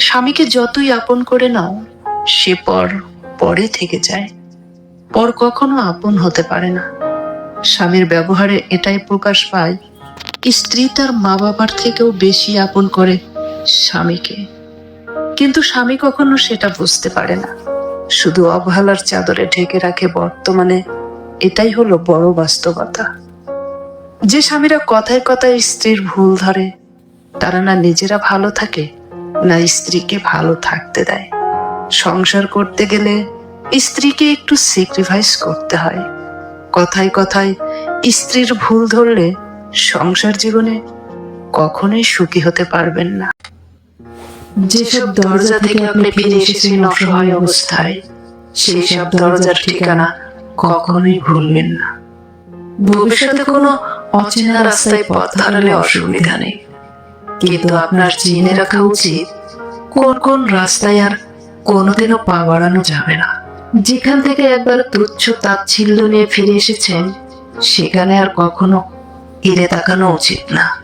স্বামীকে যতই আপন করে নাও, সে পর পরে থেকে যায়। পর কখনো আপন হতে পারে না। স্বামীর ব্যবহারে এটাই প্রকাশ পায় স্ত্রী তার মা বাবার থেকেও বেশি আপন করে স্বামীকে। কিন্তু স্বামী কখনো সেটা বুঝতে পারে না। শুধু অবহেলার চাদরে ঢেকে রাখে বর্তমানে, এটাই হলো বড় বাস্তবতা। যে স্বামীরা কথায় কথায় স্ত্রীর ভুল ধরে, তারা না নিজেরা ভালো থাকে না স্ত্রীকে ভালো থাকতে দেয়। সংসার করতে গেলে স্ত্রীকে একটু স্যাক্রিফাইস করতে হয়। কথায় কথায় স্ত্রীর ভুল ধরলে সংসার জীবনে কখনোই সুখী হতে পারবেন না। যেসব দরজা থেকে আপনি ফিরে এসেছেন অসহায় অবস্থায় সেই সব দরজার ঠিকানা কখনোই ভুলবেন না। ভবিষ্যতে কোনো অচেনা রাস্তায় পথ হারালে অসুবিধা নেই। কিন্তু আপনার জেনে রাখা উচিত, কোন কোন রাস্তায় আর কোনোদিনও পা বাড়ানো যাবে না। যেখান থেকে একবার তুচ্ছ তাচ্ছিল্য নিয়ে ফিরে এসেছেন, সেখানে আর কখনো এড়ে তাকানো উচিত না।